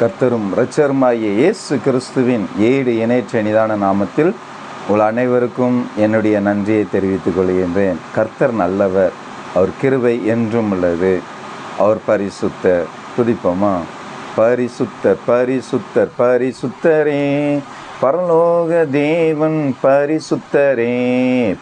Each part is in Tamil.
கர்த்தரும் இரட்சருமாகிய இயேசு கிறிஸ்துவின் ஏடு இணைற்ற நிதான நாமத்தில் உங்கள் அனைவருக்கும் என்னுடைய நன்றியை தெரிவித்துக் கொள்கின்றேன். கர்த்தர் நல்லவர் அவர் கிருபை என்றும் உள்ளது. அவர் பரிசுத்தர் துதிப்போமா? பரிசுத்தர் பரிசுத்தர் பரிசுத்தரே. பரலோக தேவன் பரிசுத்தரே.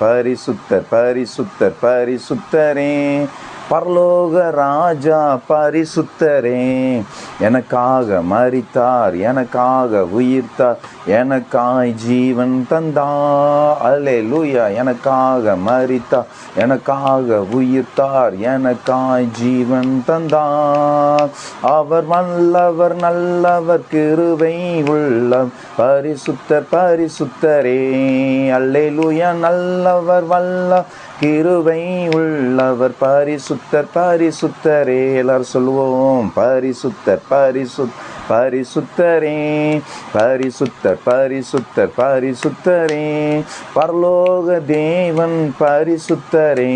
பரிசுத்தர் பரிசுத்தர் பரிசுத்தரே. பரலோக ராஜா பரிசுத்தரே. எனக்காக மறித்தார் எனக்காக உயிர்த்தார் எனக்காய் ஜீவன் தந்தா அல்லே லூயா எனக்காக மறித்தார் எனக்காக உயிர்த்தார் எனக்காய் ஜீவன் தந்தார். அவர் வல்லவர் நல்லவர் கிருவை உள்ள பரிசுத்தர் பரிசுத்தரே. அல்லே லூயா நல்லவர் வல்ல கிருவை உள்ளவர் பாரிசுத்தர் பாரிசுத்தரே. எல்லாரும் சொல்லுவோம் பாரிசுத்தர் பாரிசுத்தர். பரிசுத்தரே பரிசுத்தர் பரிசுத்தர் பரிசுத்தரே. பரலோக தேவன் பரிசுத்தரே.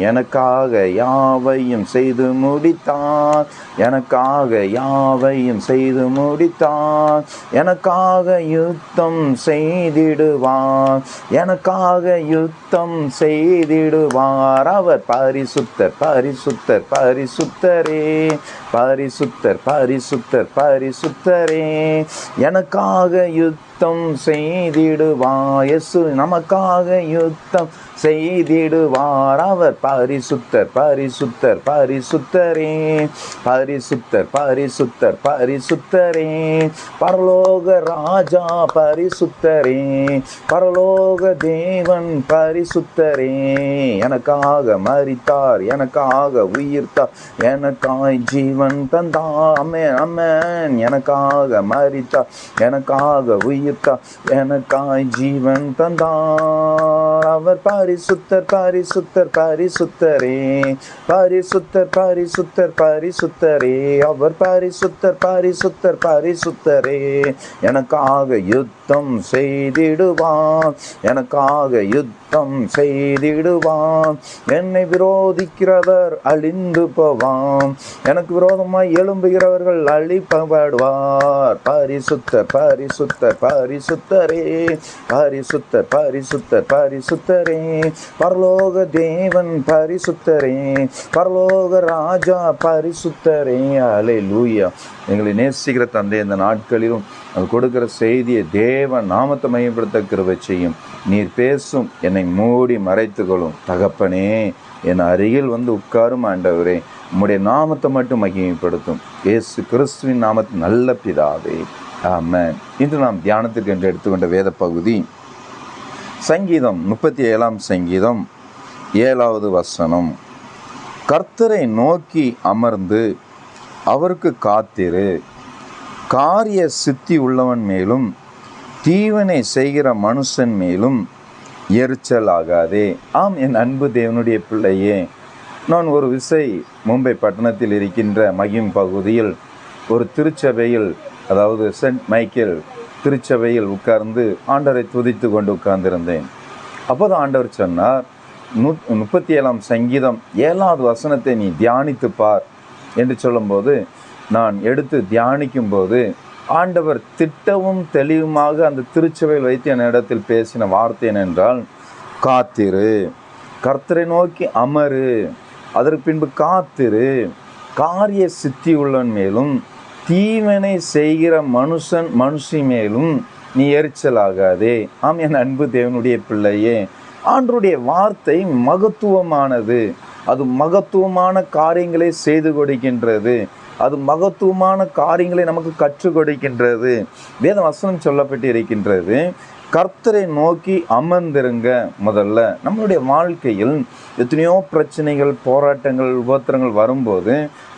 எனக்காக யாவையும் செய்து முடித்தார். எனக்காக யாவையும் செய்து முடித்தார். எனக்காக யுத்தம் செய்திடுவார். எனக்காக யுத்தம் செய்திடுவார். அவர் பரிசுத்தர் பரிசுத்தர் பரிசுத்தரே. பரிசுத்தர் பரிசுத்தர் பரிசுத்தரே எனக்காக யுத்தம் செய்திடுவார் எசு நமக்காக யுத்தம் செய்திடுவார் அவர் பரிசுத்தர் பரிசுத்தர் பரிசுத்தரே பரிசுத்தர் பரிசுத்தர் பரிசுத்தரே. பரலோக ராஜா பரிசுத்தரே. பரலோக தேவன் பரிசுத்தரே. எனக்காக மறித்தார் எனக்காக உயிர்த்தார் எனக்காய் ஜீவன் தந்தா அம்மன் அம்மன் எனக்காக மறித்தார் எனக்காக உயிர்த்தார் எனக்காய் ஜீவன் தந்தான் அவர் பாரிசுத்தர் பாரிசுத்தர் பாரிசுத்தரே. பாரிசுத்தர் பாரிசுத்தர் பாரிசுத்தரே. அவர் பாரிசுத்தர் பாரிசுத்தர் பாரிசுத்தரே. எனக்காக யுத்தம் செய்திடுவான் எனக்காக யுத்தம் செய்திடுவான் என்னை விரோதிக்கிறவர் அழிந்து போவான் எனக்கு விரோதமாய் எழும்புகிறவர்கள் அழிப்பப்படுவார் பாரிசுத்தர் பாரிசுத்தரே. பரிசுத்தரே பாரிசுத்தர் பரிசுத்தர். பரிசுத்தரே பரலோக தேவன் பரிசுத்தரே பரலோக ராஜா பரிசுத்தரே. அலை லூயா எங்களை நேசிக்கிற தந்தை இந்த நாட்களிலும் அது கொடுக்கிற செய்தியை தேவன் நாமத்தை மையப்படுத்த கிருவை செய்யும். நீர் பேசும் என்னை மூடி மறைத்துக்கொள்ளும். தகப்பனே என் அருகில் வந்து உட்காரும் ஆண்டவரே. உம்முடைய நாமத்தை மட்டும் மகிமைப்படுத்தும். இயேசு கிறிஸ்துவின் நாமத்து நல்ல பிதாவே. ஆமாம் இன்று நாம் தியானத்துக்கு என்று எடுத்துக்கொண்ட வேத பகுதி சங்கீதம் முப்பத்தி ஏழாம் சங்கீதம் ஏழாவது வசனம். கர்த்தரை நோக்கி அமர்ந்து அவருக்கு காத்திரு. காரிய சித்தி உள்ளவன் மேலும் தீவனை செய்கிற மனுஷன் மேலும் எரிச்சல் ஆகாதே. ஆம் என் அன்பு தேவனுடைய பிள்ளையே நான் ஒரு விசை மும்பை பட்டணத்தில் இருக்கின்ற மகிம் பகுதியில் ஒரு திருச்சபையில் அதாவது சென்ட் மைக்கேல் திருச்சபையில் உட்கார்ந்து ஆண்டவரை துதித்து கொண்டு உட்கார்ந்திருந்தேன். அப்போது ஆண்டவர் சொன்னார் நூ முப்பத்தி ஏழாம் சங்கீதம் ஏழாவது வசனத்தை நீ தியானித்து பார் என்று சொல்லும்போது நான் எடுத்து தியானிக்கும் போது ஆண்டவர் திட்டவும் தெளிவுமாக அந்த திருச்சபையில் வைத்து என்னிடத்தில் பேசின வார்த்தை என்னென்றால் காத்திரு கர்த்தரை நோக்கி அமரு அதற்கு பின்பு காத்திரு காரிய சித்தி உள்ளவன் மேலும் தீவனை செய்கிற மனுஷன் மனுஷி மேலும் நீ எரிச்சலாகாதே. ஆம் என் அன்பு தேவனுடைய பிள்ளையே ஆண்டருடைய வார்த்தை மகத்துவமானது. அது மகத்துவமான காரியங்களை செய்து கொடுக்கின்றது. அது மகத்துவமான காரியங்களை நமக்கு கற்றுக் கொடுக்கின்றது. வேத வசனம் சொல்லப்பட்டு இருக்கின்றது கர்த்தரை நோக்கி அமர்ந்திருங்க முதல்ல. நம்மளுடைய வாழ்க்கையில் எத்தனையோ பிரச்சனைகள் போராட்டங்கள் உபத்திரங்கள் வரும்போது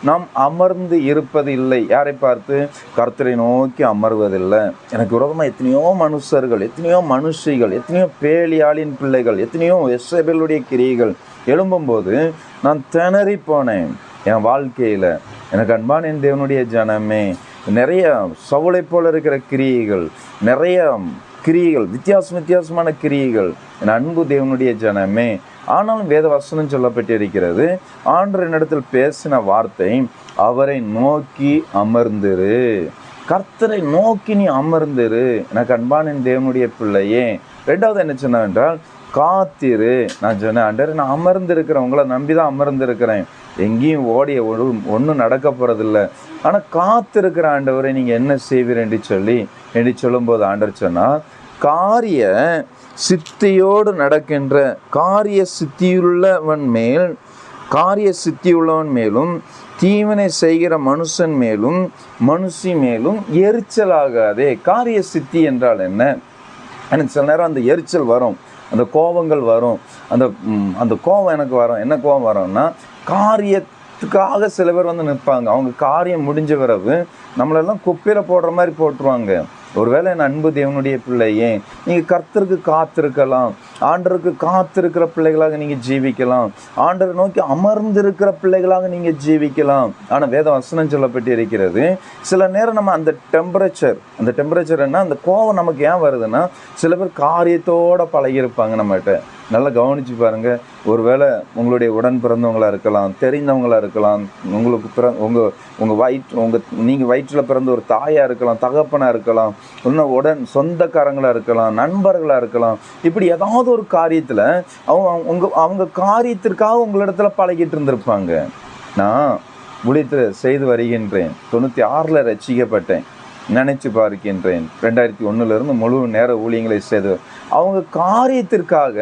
நாம் அமர்ந்து இருப்பது இல்லை. யாரை பார்த்து? கர்த்தரை நோக்கி அமர்வதில்லை. எனக்கு விரோதமாக எத்தனையோ மனுஷர்கள் எத்தனையோ மனுஷிகள் எத்தனையோ பேலியாளின் பிள்ளைகள் எத்தனையோ எஸ்எபெலுடைய கிரியைகள் எழும்பும்போது நான் திணறி போனேன். என் வாழ்க்கையில் எனக்கு அன்பான என் தேவனுடைய ஜனமே நிறைய சவுளை போல இருக்கிற கிரியைகள் நிறைய கிரியைகள் வித்தியாசம் வித்தியாசமான கிரியைகள். என் அன்பு தேவனுடைய ஜனமே ஆனாலும் வேத வசனம் சொல்லப்பட்டிருக்கிறது ஆண்டு என்னிடத்தில் பேசின வார்த்தை அவரை நோக்கி அமர்ந்திரு. கர்த்தரை நோக்கி நீ அமர்ந்திரு. எனக்கு அன்பானின் தேவனுடைய பிள்ளையே ரெண்டாவது என்ன சொன்ன என்றால் காத்திரு. நான் சொன்னேன் அண்டர் நான் அமர்ந்திருக்கிறேன். உங்களை நம்பி தான் அமர்ந்திருக்கிறேன். எங்கேயும் ஓடிய ஒரு ஒன்றும் நடக்க போகிறதில்ல ஆனால் காத்திருக்கிற ஆண்டவரை நீங்கள் என்ன செய்வீர் என்று சொல்லி என்று சொல்லும்போது ஆண்டர் சொன்னால் காரிய சித்தியோடு நடக்கின்ற காரிய சித்தியுள்ளவன் மேல் காரிய சித்தியுள்ளவன் மேலும் தீவனை செய்கிற மனுஷன் மேலும் மனுஷி மேலும் எரிச்சலாகாதே. காரிய சித்தி என்றால் என்ன? எனக்கு சில நேரம் அந்த எரிச்சல் வரும் அந்த கோபங்கள் வரும். அந்த அந்த கோபம் எனக்கு வரும். என்ன கோபம் வரும்னா காரியத்துக்காக சில பேர் வந்து நிற்பாங்க. அவங்க காரியம் முடிஞ்ச பிறகு நம்மளெல்லாம் குப்பையில் போடுற மாதிரி போட்டுருவாங்க. ஒருவேளை என் அன்பு தேவனுடைய பிள்ளையே நீங்கள் கர்த்தருக்கு காத்திருக்கலாம். ஆண்டருக்கு காத்திருக்கிற பிள்ளைகளாக நீங்கள் ஜீவிக்கலாம். ஆண்டரை நோக்கி அமர்ந்திருக்கிற பிள்ளைகளாக நீங்கள் ஜீவிக்கலாம். ஆனால் வேத வசனம் சொல்லப்பட்டு இருக்கிறது சில நேரம் நம்ம அந்த டெம்பரேச்சர் அந்த டெம்பரேச்சர் என்ன? அந்த கோவம் நமக்கு ஏன் வருதுன்னா சில பேர் காரியத்தோட பழகியிருப்பாங்க நம்மகிட்ட. நல்லா கவனித்து பாருங்கள் ஒருவேளை உங்களுடைய உடன் பிறந்தவங்களா இருக்கலாம் தெரிந்தவங்களாக இருக்கலாம் உங்களுக்கு பிற உங்கள் உங்கள் வயிற்று உங்கள் நீங்கள் வயிற்றில் பிறந்த ஒரு தாயாக இருக்கலாம் தகப்பனாக இருக்கலாம் இன்னும் உடன் சொந்தக்காரங்களாக இருக்கலாம் நண்பர்களாக இருக்கலாம் இப்படி ஏதாவது ஒரு காரியத்தில் அவங்க உங்க அவங்க காரியத்திற்காக உங்களிடத்துல பழகிட்டு இருந்திருப்பாங்க. நான் ஊழியத்தில் செய்து வருகின்றேன். தொண்ணூற்றி ஆறில் ரசிக்கப்பட்டேன். நினைச்சு பார்க்கின்றேன். ரெண்டாயிரத்தி ஒன்றுலேருந்து முழு நேர ஊழியங்களை செய்து அவங்க காரியத்திற்காக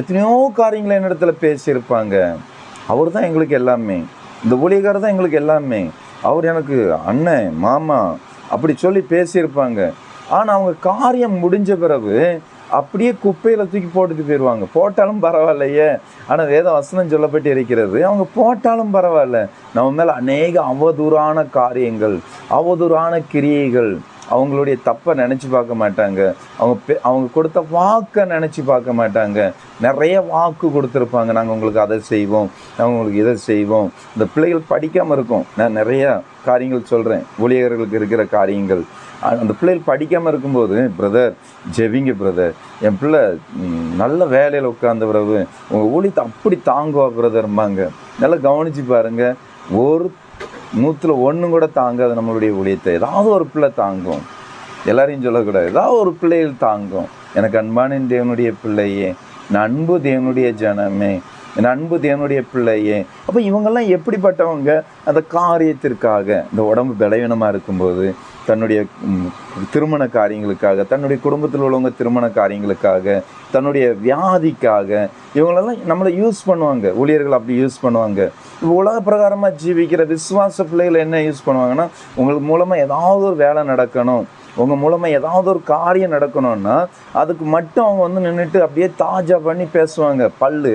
எத்தனையோ காரியங்களை என்னிடத்துல பேசியிருப்பாங்க. அவர் தான் எங்களுக்கு எல்லாமே. இந்த ஊழியக்காரர் தான் எங்களுக்கு எல்லாமே. அவர் எனக்கு அண்ணன் மாமா அப்படி சொல்லி பேசியிருப்பாங்க. ஆனால் அவங்க காரியம் முடிஞ்ச பிறகு அப்படியே குப்பையில் தூக்கி போட்டுட்டு போயிடுவாங்க போட்டாலும் பரவாயில்லையே. ஆனால் வேத வசனம் சொல்லப்பட்டு இருக்கிறது அவங்க போட்டாலும் பரவாயில்ல. நம்ம மேலே அநேக அவதூறான காரியங்கள் அவதூறான கிரியைகள் அவங்களுடைய தப்பை நினச்சி பார்க்க மாட்டாங்க. அவங்க அவங்க கொடுத்த வாக்கை நினச்சி பார்க்க மாட்டாங்க. நிறைய வாக்கு கொடுத்துருப்பாங்க. நாங்கள் உங்களுக்கு அதை செய்வோம். நாங்கள் உங்களுக்கு இதை செய்வோம். இந்த பிள்ளைகள் படிக்காமல் இருக்கும். நான் நிறையா காரியங்கள் சொல்கிறேன் ஊழியர்களுக்கு இருக்கிற காரியங்கள். அந்த பிள்ளைகள் படிக்காமல் இருக்கும்போது பிரதர் ஜெவிங்க பிரதர். என் பிள்ளை நல்ல வேலையில் உட்காந்த பிறகு உங்கள் ஊழியத்தை அப்படி தாங்குவா பிரதர்ம்பாங்க. நல்லா கவனித்து பாருங்கள் ஒரு நூற்றில் ஒன்று கூட தாங்காது நம்மளுடைய ஊழியத்தை. ஏதாவது ஒரு பிள்ளை தாங்கும். எல்லாரையும் சொல்லக்கூடாது. ஏதாவது ஒரு பிள்ளைகள் தாங்கும். எனக்கு அன்பான தேவனுடைய பிள்ளையே நான் அன்பு தேவனுடைய ஜனமே என் அன்பு தேவனுடைய பிள்ளையே. அப்போ இவங்கெல்லாம் எப்படிப்பட்டவங்க? அந்த காரியத்திற்காக இந்த உடம்பு பலவீனமாக இருக்கும்போது தன்னுடைய திருமண காரியங்களுக்காக தன்னுடைய குடும்பத்தில் உள்ளவங்க திருமண காரியங்களுக்காக தன்னுடைய வியாதிக்காக இவங்களெல்லாம் நம்மளை யூஸ் பண்ணுவாங்க. ஊழியர்கள் அப்படி யூஸ் பண்ணுவாங்க. உலக பிரகாரமாக ஜீவிக்கிற விசுவாச பிள்ளைகள் என்ன யூஸ் பண்ணுவாங்கன்னா உங்களுக்கு மூலமாக ஏதாவது ஒரு வேலை நடக்கணும். உங்கள் மூலமாக ஏதாவது ஒரு காரியம் நடக்கணும்னா அதுக்கு மட்டும் அவங்க வந்து நின்றுட்டு அப்படியே தாஜா பண்ணி பேசுவாங்க. பல்லு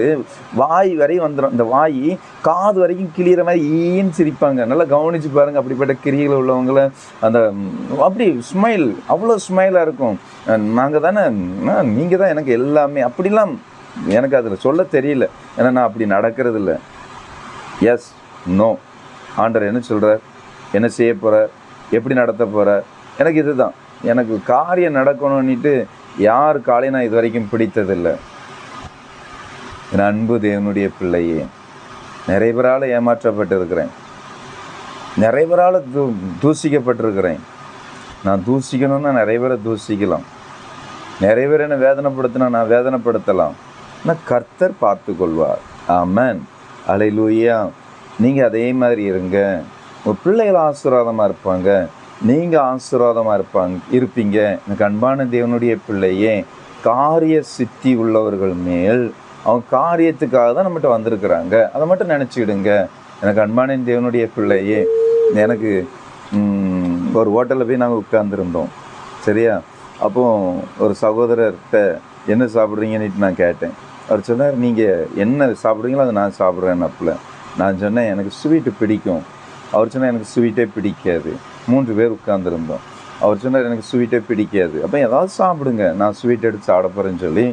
வாய் வரையும் வந்துடும் இந்த வாய் காது வரைக்கும் கிளியிற மாதிரி ஈன்னு சிரிப்பாங்க. நல்லா கவனிச்சு பாருங்கள் அப்படிப்பட்ட கிரியில் உள்ளவங்கள அந்த அப்படி ஸ்மைல் அவ்வளோ ஸ்மைலாக இருக்கும். நாங்கள் தானே நீங்கள் தான் எனக்கு எல்லாமே. அப்படிலாம் எனக்கு அதில் சொல்ல தெரியல. ஏன்னா நான் அப்படி நடக்கிறது இல்லை எஸ் நோ ஆண்டர் என்ன சொல்கிறார் என்ன செய்ய போகிறார் எப்படி நடத்த போகிறார் எனக்கு இதுதான். எனக்கு காரியம் நடக்கணும்னுட்டு யார் காலையும் நான் இது வரைக்கும் பிடித்ததில்லை. என் அன்பு தேவனுடைய பிள்ளையே நிறைய பேரால் ஏமாற்றப்பட்டிருக்கிறேன். நிறைய பேரால் தூ தூசிக்கப்பட்டிருக்கிறேன். நான் தூசிக்கணும்னா நிறைய பேரை தூசிக்கலாம். நிறைய பேர் என்ன வேதனைப்படுத்தினா நான் வேதனைப்படுத்தலாம். ஆனால் கர்த்தர் பார்த்து கொள்வார் ஆமன். அலையிலூயா. நீங்கள் அதே மாதிரி இருங்க. உங்கள் பிள்ளைகள் ஆசீர்வாதமாக இருப்பாங்க. நீங்கள் ஆசீர்வாதமாக இருப்பாங்க இருப்பீங்க. எனக்கு அன்பான தேவனுடைய பிள்ளையே காரிய சித்தி உள்ளவர்கள் மேல் அவங்க காரியத்துக்காக தான் நம்மகிட்ட வந்திருக்கிறாங்க. அதை மட்டும் நினச்சிடுங்க எனக்கு அன்பான தேவனுடைய பிள்ளையே எனக்கு ஒரு ஹோட்டலில் போய் நாங்கள் உட்காந்துருந்தோம் சரியா? அப்போ ஒரு சகோதரர்கிட்ட என்ன சாப்பிட்றீங்கன்னு நான் கேட்டேன். அவர் சொன்னார் நீங்கள் என்ன சாப்பிட்றீங்களோ அதை நான் சாப்பிட்றேன் அப்பில் நான் சொன்னேன் எனக்கு ஸ்வீட்டு பிடிக்கும். அவர் சொன்னால் எனக்கு ஸ்வீட்டே பிடிக்காது. மூன்று பேர் உட்கார்ந்துருந்தோம். அவர் சொன்னார் எனக்கு ஸ்வீட்டே பிடிக்காது. அப்போ ஏதாவது சாப்பிடுங்க. நான் ஸ்வீட் எடுத்து சாப்பிட போகிறேன்னு சொல்லி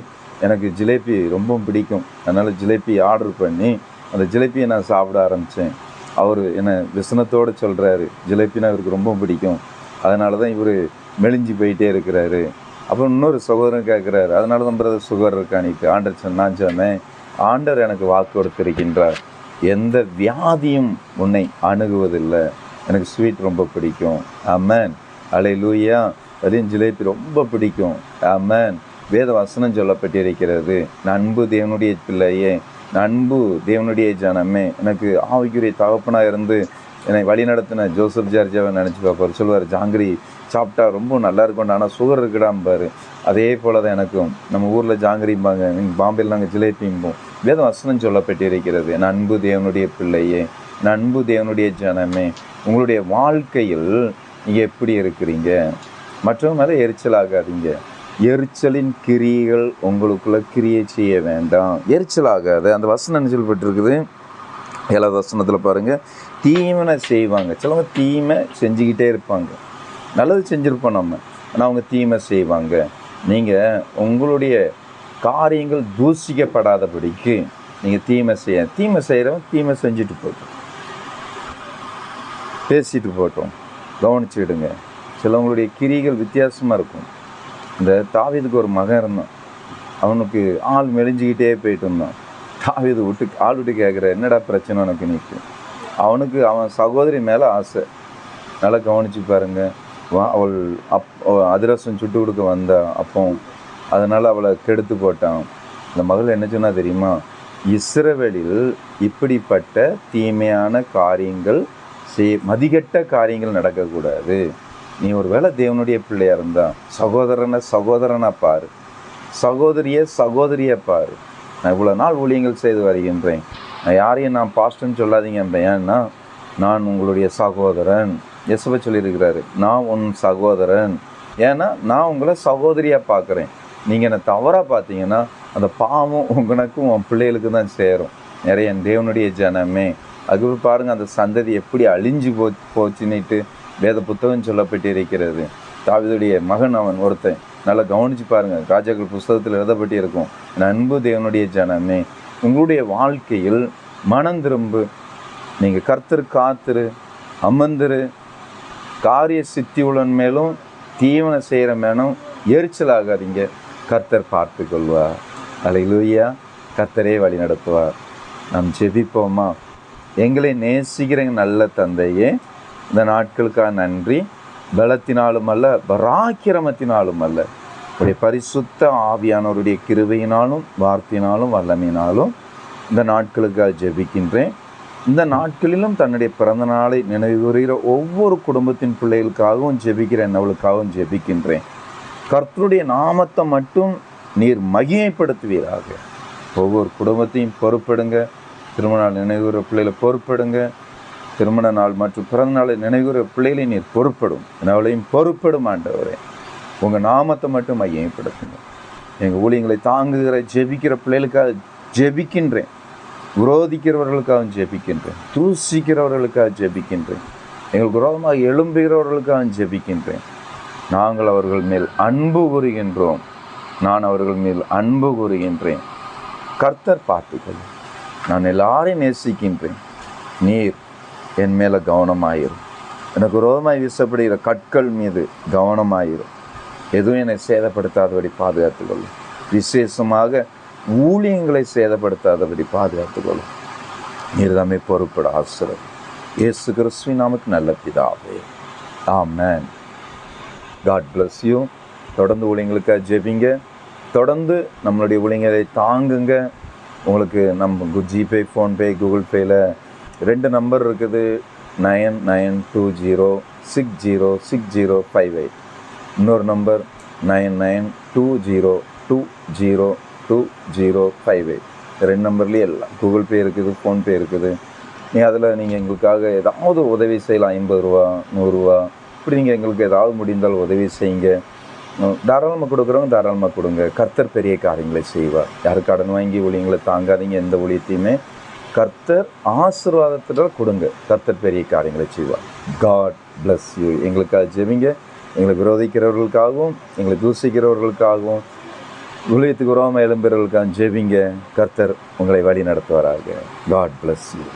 எனக்கு ஜிலேபி ரொம்ப பிடிக்கும். அதனால் ஜிலேபி ஆர்டர் பண்ணி அந்த ஜிலேபியை நான் சாப்பிட ஆரம்பித்தேன் அவர் என்னை விசனத்தோடு சொல்கிறாரு ஜிலேபினா இவருக்கு ரொம்ப பிடிக்கும். அதனால தான் இவர் மெலிஞ்சு போயிட்டே இருக்கிறாரு. அப்புறம் இன்னொரு சகோதரன் கேட்குறாரு அதனால தான் பிரதர் சுகர் இருக்கானிக்கு ஆண்டர் சொன்ன சொன்னேன் ஆண்டர் எனக்கு வாக்கு கொடுத்திருக்கின்றார். எந்த வியாதியும் உன்னை அணுகுவதில்லை. எனக்கு ஸ்வீட் ரொம்ப பிடிக்கும். அம்மன் அலை லூயா அதையும் ஜிலேபி ரொம்ப பிடிக்கும். அம்மன் வேத வசனம் சொல்லப்பட்டிருக்கிறது. நண்பு தேவனுடைய பிள்ளையே நண்பு தேவனுடைய ஜனமே எனக்கு ஆவிக்குரிய தகப்பனாக இருந்து என்னை வழி நடத்தின ஜோசப் ஜார்ஜாவை நினச்சி பார்ப்பார். சொல்லுவார் ஜாங்கிரி சாப்பிட்டா ரொம்ப நல்லா இருக்கும். ஆனால் சுகர் இருக்குடாம்பாரு அதே போல் தான் எனக்கும். நம்ம ஊரில் ஜாங்கிரிம்பாங்க. நீங்கள் பாம்பேயில் நாங்கள் ஜிலேபிம்போம். வேத வசனம் சொல்லப்பட்டிருக்கிறது. நண்பு தேவனுடைய பிள்ளையே நண்பு தேவனுடைய ஜனமே உங்களுடைய வாழ்க்கையில் நீங்கள் எப்படி இருக்கிறீங்க? மற்றவங்க மேலே எரிச்சல் ஆகாதீங்க எரிச்சலின் கிரியைகள் உங்களுக்குள்ளே கிரியை செய்ய வேண்டாம். எரிச்சல் ஆகாது அந்த வசனம் என்ன சொல்லப்பட்டிருக்குது? ஏழாவது வசனத்தில் பாருங்கள் தீமனை செய்வாங்க. சிலவங்க தீமை செஞ்சுக்கிட்டே இருப்பாங்க. நல்லது செஞ்சுருப்போம் நம்ம. ஆனால் அவங்க தீமை செய்வாங்க. நீங்கள் உங்களுடைய காரியங்கள் தூசிக்கப்படாதபடிக்கு நீங்கள் தீமை செய்ய தீமை செய்கிறவன் தீமை செஞ்சுட்டு போகும் பேசிட்டு போட்டோம். கவனிச்சுக்கிடுங்க. சிலவங்களுடைய கிரிகள் வித்தியாசமாக இருக்கும். இந்த தாவீதுக்கு ஒரு மகன் இருந்தான். அவனுக்கு ஆள் மெலிஞ்சிக்கிட்டே போயிட்டு இருந்தான். தாவீது விட்டு ஆள் விட்டு கேட்குற என்னடா பிரச்சனை உனக்கு நிற்கு அவனுக்கு அவன் சகோதரி மேலே ஆசை. நல்லா கவனிச்சு பாருங்கள் வா அவள் அப் அதிரசம் சுட்டு கொடுக்க வந்தா அப்போ அதனால் அவளை கெடுத்து போட்டான். இந்த மகள் என்ன சொன்னால் தெரியுமா? இஸ்ரவேலில் இப்படிப்பட்ட தீமையான காரியங்கள் செய் மதிகட்ட காரியங்கள் நடக்கக்கூடாது. நீ ஒரு வேளை தேவனுடைய பிள்ளையாக இருந்தால் சகோதரனை சகோதரனை பார். சகோதரியை சகோதரியை பார். நான் இவ்வளோ நாள் ஊழியங்கள் செய்து வருகின்றேன். நான் யாரையும் நான் பாஸ்டர்னு சொல்லாதீங்க ஏன்னா நான் உங்களுடைய சகோதரன். எசவ சொல்லியிருக்கிறாரு நான் உன் சகோதரன். ஏன்னா நான் உங்களை சகோதரியாக பார்க்குறேன். நீங்கள் என்னை தவறாக பார்த்தீங்கன்னா அந்த பாவம் உங்களுக்கும் உன் பிள்ளைகளுக்கு தான் சேரும். நிறைய என் தேவனுடைய ஜனமே. அது பாருங்கள் அந்த சந்ததி எப்படி அழிஞ்சு போ போச்சுன்னுட்டு வேத புத்தகம் சொல்லப்பட்டு இருக்கிறது தாவிதுடைய மகன் அவன் ஒருத்தன். நல்லா கவனிச்சு பாருங்கள் ராஜாக்கள் புஸ்தகத்தில் எழுதப்பட்டு இருக்கும் நண்பு அன்பு தேவனுடைய ஜனமே உங்களுடைய வாழ்க்கையில் மனம் திரும்பு. நீங்கள் கர்த்தர் காத்துரு அமர்ந்துரு. காரிய சித்தி மேலும் தீவன செய்கிற மேலும் எரிச்சல் ஆகாதீங்க கர்த்தர் பார்த்து கொள்வார் அலையிலூயா. கர்த்தரே வழி நடத்துவார் நாம் ஜெபிப்போமா? எங்களை நேசிக்கிற நல்ல தந்தையே இந்த நாட்களுக்காக நன்றி. பலத்தினாலும் அல்ல பராக்கிரமத்தினாலும் அல்ல. உடைய பரிசுத்த ஆவியானவருடைய கிருவையினாலும் வார்த்தையினாலும் வல்லமையினாலும் இந்த நாட்களுக்காக ஜெபிக்கின்றேன். இந்த நாட்களிலும் தன்னுடைய பிறந்த நாளை நினைவு ஒவ்வொரு குடும்பத்தின் பிள்ளைகளுக்காகவும் ஜெபிக்கிற என்னவளுக்காகவும் ஜெபிக்கின்றேன். கர்த்தருடைய நாமத்தை மட்டும் நீர் மகிமைப்படுத்துவீராக. ஒவ்வொரு குடும்பத்தையும் பொறுப்பெடுங்க. திருமண நாள் நினைவுற பிள்ளைகளை பொறுப்படுங்க. திருமண நாள் மற்றும் பிறந்த நாளை நினைவுற பிள்ளைகளை நீர் பொறுப்படும். அவளையும் பொறுப்படும் ஆண்டவரே. உங்கள் நாமத்தை மட்டும் மையப்படுத்துங்க. எங்கள் ஊழியங்களை தாங்குகிற ஜெபிக்கிற பிள்ளைகளுக்காக ஜெபிக்கின்றேன். விரோதிக்கிறவர்களுக்காக ஜெபிக்கின்றேன். தூசிக்கிறவர்களுக்காக ஜெபிக்கின்றேன். எங்களுக்கு விரோதமாக எழும்புகிறவர்களுக்காக ஜெபிக்கின்றேன். நாங்கள் அவர்கள் மேல் அன்பு கூறுகின்றோம். நான் அவர்கள் மேல் அன்பு கூறுகின்றேன். கர்த்தர் பார்த்துக்கொள்ளும். நான் எல்லாரையும் நேசிக்கின்றேன். நீர் என் மேலே கவனமாயிரும் எனக்கு ரோதமாய் வீசப்படுகிற கற்கள் மீது கவனமாயிரும் எதுவும் என்னை சேதப்படுத்தாதபடி பாதுகாத்துக்கொள்ளும் விசேஷமாக ஊழியங்களை சேதப்படுத்தாதபடி பாதுகாத்துக்கொள்ளும் நீர் தம்மை பொறுப்பட ஆசிரம் இயேசு கிறிஸ்துவின் நமக்கு நல்ல பிதாவே. ஆமென். காட் பிளஸ் யூ தொடர்ந்து ஊழியங்களுக்காக ஜெபிங்க. தொடர்ந்து நம்மளுடைய ஊழியங்களை தாங்குங்க. உங்களுக்கு நம்ம ஜிபே ஃபோன்பே கூகுள் பேயில் ரெண்டு நம்பர் இருக்குது. Nine nine two zero six zero six zero five eight. இன்னொரு number nine nine two zero two zero two zero five eight. ரெண்டு நம்பர்லேயே எல்லாம் கூகுள் பே இருக்குது ஃபோன்பே இருக்குது. நீ அதில் நீங்கள் எங்களுக்காக ஏதாவது உதவி செய்யலாம். ஐம்பது ரூபா நூறுரூவா இப்படி நீங்கள் எங்களுக்கு ஏதாவது முடிந்தால் உதவி செய்யுங்க. தாராளமாக கொடுக்குறவங்க தாராளமாக கொடுங்க. கர்த்தர் பெரிய காரியங்களை செய்வார். யாரு கடன் வாங்கி ஊழியங்களை தாங்காதீங்க எந்த ஊழியத்தையுமே. கர்த்தர் ஆசீர்வாதத்தில் கொடுங்க. கர்த்தர் பெரிய காரியங்களை செய்வார். காட் பிளஸ் யூ எங்களுக்காக ஜெபிங்க. எங்களை விரோதிக்கிறவர்களுக்காகவும் எங்களை தூசிக்கிறவர்களுக்காகவும் ஊழியத்துக்கு உறவாமல் எழும்புறவர்களுக்காக ஜெபிங்க. கர்த்தர் உங்களை வழி நடத்துவாராக காட் பிளஸ் யூ